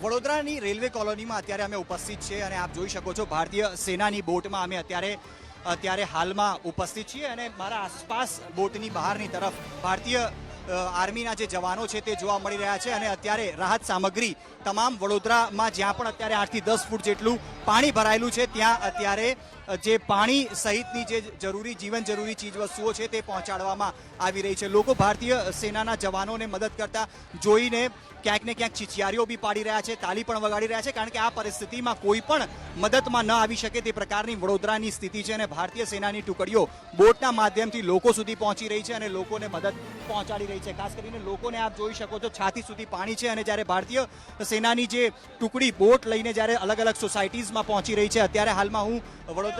વડોદરાની રેલવે કોલોનીમાં અત્યારે અમે ઉપસ્થિત છીએ અને આપ જોઈ શકો છો ભારતીય સેનાની બોટમાં અમે અત્યારે અત્યારે હાલમાં ઉપસ્થિત છીએ અને મારા આસપાસ બોટની બહારની તરફ ભારતીય આર્મીના જે જવાનો છે તે જોવા મળી રહ્યા છે અને અત્યારે રાહત સામગ્રી તમામ વડોદરામાં જ્યાં પણ અત્યારે આઠથી દસ ફૂટ જેટલું પાણી ભરાયેલું છે, ત્યાં અત્યારે જે પાણી સહિતની જે જરૂરી જીવન જરૂરી ચીજવસ્તુઓ છે તે પહોંચાડવામાં આવી રહી છે. લોકો ભારતીય સેનાના જવાનોને મદદ કરતા જોઈને ક્યાંક ને ક્યાંક ચિચિયારીઓ બી પાડી રહ્યા છે, તાલી પણ વગાડી રહ્યા છે, કારણ કે આ પરિસ્થિતિમાં કોઈ પણ મદદમાં ન આવી શકે તે પ્રકારની વડોદરાની સ્થિતિ છે અને ભારતીય સેનાની ટુકડીઓ બોટના માધ્યમથી લોકો સુધી પહોંચી રહી છે અને લોકોને મદદ પહોંચાડી રહી છે. ખાસ કરીને લોકોને આપ જોઈ શકો છો, છાતી સુધી પાણી છે અને જ્યારે ભારતીય સેનાની જે ટુકડી બોટ લઈને જ્યારે અલગ અલગ સોસાયટીઝમાં પહોંચી રહી છે, અત્યારે હાલમાં હું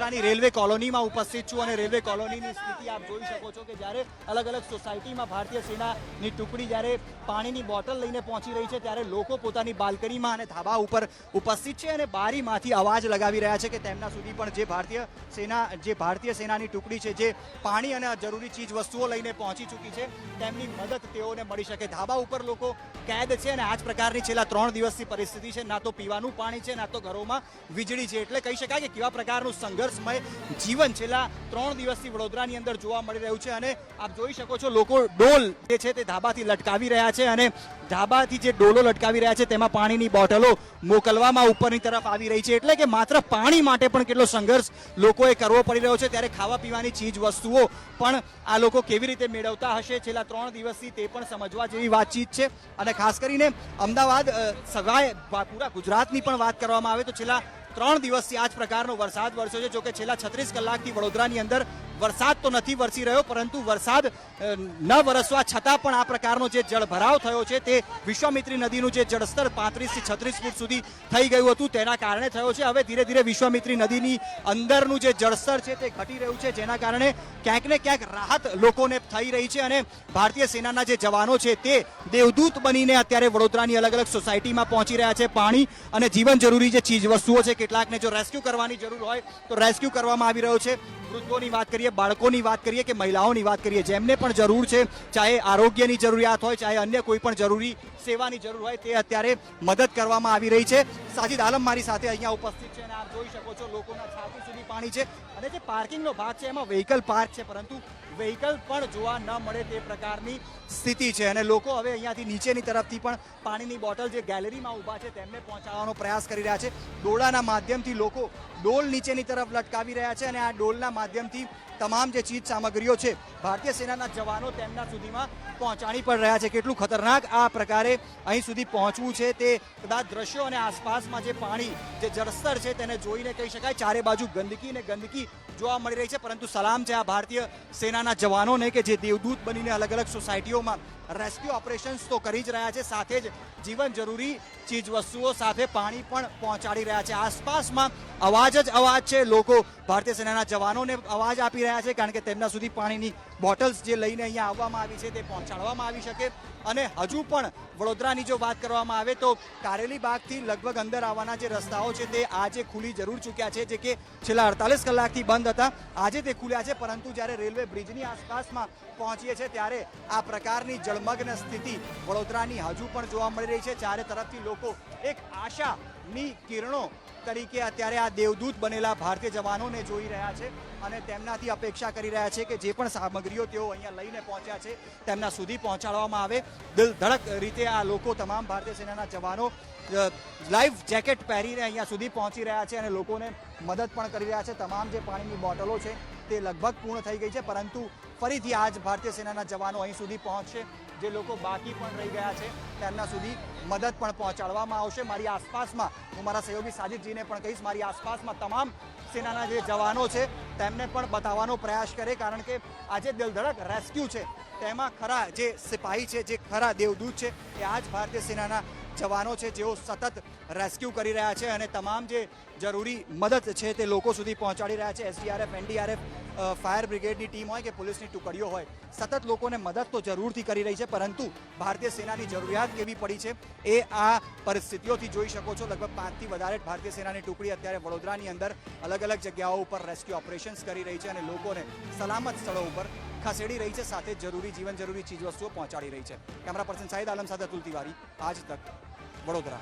વડોદરાની રેલવે કોલોનીમાં ઉપસ્થિત છું અને રેલવે કોલોનીની સ્થિતિ આપ જોઈ શકો છો કે જ્યારે અલગ અલગ સોસાયટીમાં ભારતીય સેનાની ટુકડી જ્યારે પાણીની બોટલ લઈને પહોંચી રહી છે, ત્યારે લોકો પોતાની બાલ્કનીમાં અને ધાબા ઉપર ઉપસ્થિત છે અને બારીમાંથી અવાજ લગાવી રહ્યા છે કે તેમના સુધી પણ જે ભારતીય સેના, જે ભારતીય સેનાની ટુકડી છે, જે પાણી અને જરૂરી ચીજ વસ્તુઓ લઈને પહોંચી ચૂકી છે, તેમની મદદ તેઓને મળી શકે. ધાબા ઉપર લોકો કેદ છે અને આ જ પ્રકારની છેલ્લા ત્રણ દિવસની પરિસ્થિતિ છે. ના તો પીવાનું પાણી છે, ના તો ઘરોમાં વીજળી છે. એટલે કહી શકાય કે કેવા પ્રકારનું સંઘર્ષમય જીવન છેલ્લા ત્રણ દિવસથી વડોદરાની અંદર જોવા મળી રહ્યું છે અને આપ જોઈ શકો છો લોકો ડોલ જે છે તે ધાબાથી લટકાવી રહ્યા છે અને ધાબાથી જે ડોલો લટકાવી રહ્યા છે તેમાં પાણીની બોટલો મોકલવામાં ઉપરની તરફ આવી રહી છે. એટલે કે માત્ર પાણી માટે પણ કેટલો સંઘર્ષ લોકોએ કરવો પડી રહ્યો છે. ત્યારે ખાવા પીવાની ચીજ વસ્તુઓ પણ આ લોકો કેવી રીતે મેળવતા હશે છેલ્લા ત્રણ દિવસથી તે પણ સમજવા જેવી વાતચીત છે. અને ખાસ કરીને અમદાવાદ સગાય પૂરા ગુજરાતની પણ વાત કરવામાં આવે તો છેલ્લા ત્રણ દિવસથી આ જ પ્રકારનો વરસાદ વરસ્યો છે જોકે છેલ્લા છત્રીસ કલાકથી વડોદરાની અંદર વરસાદ તો નથી વરસી રહ્યો, પરંતુ વરસાદ ન વરસવા છતાં પણ આ પ્રકારનો જે જળભરાવ થયો છે, તે વિશ્વામિત્રી નદીનું જે જળસ્તર પાંત્રીસથી છત્રીસ ફૂટ સુધી થઈ ગયું હતું, તેના કારણે થયો છે. હવે ધીરે ધીરે વિશ્વામિત્રી નદીની અંદરનું જે જળસ્તર છે, તે ઘટી રહ્યું છે, જેના કારણે ક્યાંક ને ક્યાંક રાહત લોકોને થઈ રહી છે અને ભારતીય સેનાના જે જવાનો છે, તે દેવદૂત બનીને અત્યારે વડોદરાની અલગ અલગ સોસાયટીમાં પહોંચી રહ્યા છે પાણી અને જીવન જરૂરી જે ચીજ વસ્તુઓ છે, કેટલાકને જો રેસ્ક્યુ કરવાની જરૂર હોય, તો રેસ્ક્યુ કરવામાં આવી રહ્યો છે. વૃદ્ધોની વાત કરીએ બાળકોની વાત કરીએ કે મહિલાઓની વાત કરીએ, જેમને પણ જરૂર છે, ચાહે આરોગ્યની જરૂરિયાત હોય, ચાહે અન્ય કોઈ પણ જરૂરી સેવાની જરૂર હોય, તે અત્યારે મદદ કરવામાં આવી રહી છે. સાજિદ આલમ મારી સાથે અહીંયા ઉપસ્થિત છે અને આપ જોઈ શકો છો લોકોના છાતી સુધી પાણી છે. અને જે પાર્કિંગનો ભાગ છે, એમાં વ્હીકલ પાર્ક છે, પરંતુ વ્હીકલ પણ જોવા ન મળે તે પ્રકારની સ્થિતિ છે. અને લોકો હવે અહીંયાથી નીચેની તરફથી પણ પાણીની બોટલ જે ગેલેરીમાં ઊભા છે તેમને પહોંચાડવાનો પ્રયાસ કરી રહ્યા છે. ડોળાના માધ્યમથી લોકો ડોલ નીચેની તરફ લટકાવી રહ્યા છે અને આ ડોલના માધ્યમથી તમામ જે ચીજ સામગ્રીઓ છે ભારતીય સેનાના જવાનો તેમના સુધીમાં પહોંચાડી પણ રહ્યા છે. કેટલું ખતરનાક આ પ્રકારે અહીં સુધી પહોંચવું છે તે કદાચ દ્રશ્યો અને આસપાસમાં જે પાણી, જે જળસ્તર છે તેને જોઈને કહી શકાય. ચારે બાજુ ગંદકી ને ગંદકી જોવા મળી રહી છે, પરંતુ સલામ છે આ ભારતીય સેનાના જવાનોને કે જે દેવદૂત બનીને અલગ અલગ સોસાયટીઓમાં રેસ્ક્યુ ઓપરેશન્સ તો કરી જ રહ્યા છે, સાથે જ જીવન જરૂરી ચીજ વસ્તુઓ સાથે પાણી પણ પહોંચાડી રહ્યા છે. આસપાસમાં અવાજ જ અવાજ છે. લોકો ભારતીય સેનાના જવાનોને અવાજ આપી રહ્યા છે, કારણ કે તેમના સુધી પાણીની બોટલ્સ જે લઈને અહીંયા આવવામાં આવી છે તે પહોંચાડવામાં આવી શકે. અને હજુ પણ વડોદરાની જો વાત કરવામાં આવે તો કારેલી બાગથી લગભગ અંદર આવવાના જે રસ્તાઓ છે તે આજે ખુલી જરૂર ચૂક્યા છે, જે કે છેલ્લા અડતાલીસ કલાકથી બંધ હતા. આજે તે ખુલ્યા છે, પરંતુ જ્યારે રેલવે બ્રિજની આસપાસમાં પહોંચીએ છીએ ત્યારે આ પ્રકારની જળમગ્ન સ્થિતિ વડોદરાની હજુ પણ જોવા મળી રહી છે. ચારે તરફથી લોકો એક આશાની કિરણો તરીકે અત્યારે આ દેવદૂત બનેલા ભારતીય જવાનોને જોઈ રહ્યા છે અને તેમનાથી અપેક્ષા કરી રહ્યા છે કે જે પણ સામગ્રીઓ તેઓ અહીંયા લઈને પહોંચ્યા છે, તેમના સુધી પહોંચાડવામાં આવે. દિલ ધડક રીતે આ લોકો તમામ ભારતીય સેનાના જવાનો લાઈફ જેકેટ પહેરીને અહીંયા સુધી પહોંચી રહ્યા છે અને લોકોને મદદ પણ કરી રહ્યા છે. તમામ જે પાણીની બોટલો છે તે લગભગ પૂર્ણ થઈ ગઈ છે, પરંતુ ફરીથી આજ ભારતીય સેનાના જવાનો અહીં સુધી પહોંચશે. જે લોકો બાકી પણ રહી ગયા છે, તેમના સુધી મદદ પણ પહોંચાડવામાં આવશે. મારી આસપાસમાં, હું મારા સહયોગી સાજિદજીને પણ કહીશ, મારી આસપાસમાં તમામ સેનાના જે જવાનો છે, તેમને પણ બતાવવાનો પ્રયાસ કરે, કારણ કે આજે દિલધડક રેસ્ક્યુ છે, તેમાં ખરા જે સિપાહી છે, જે ખરા દેવદૂત છે, એ આ જ ભારતીય સેનાના જવાનો છે જેઓ સતત રેસ્ક્યુ કરી રહ્યા છે અને તમામ જે જરૂરી મદદ છે તે લોકો સુધી પહોંચાડી રહ્યા છે. એસડીઆરએફ એનડીઆરએફ ફાયર બ્રિગેડની ટીમ હોય કે પોલીસની ટુકડીઓ હોય, સતત લોકોને મદદ તો જરૂરથી કરી રહી છે, પરંતુ ભારતીય સેનાની જરૂરિયાત કેવી પડી છે એ આ પરિસ્થિતિઓથી જોઈ શકો છો. લગભગ પાંચથી વધારે ભારતીય સેનાની ટુકડી અત્યારે વડોદરાની અંદર અલગ અલગ જગ્યાઓ ઉપર રેસ્ક્યુ ઓપરેશન્સ કરી રહી છે અને લોકોને સલામત સ્થળો ઉપર ખસેડી રહી છે, સાથે જરૂરી જીવન જરૂરી ચીજવસ્તુઓ પહોંચાડી રહી છે. કેમેરા પર્સન સાહિદ આલમ સાથે અતુલ તિવારી, આજ તક વડોદરા.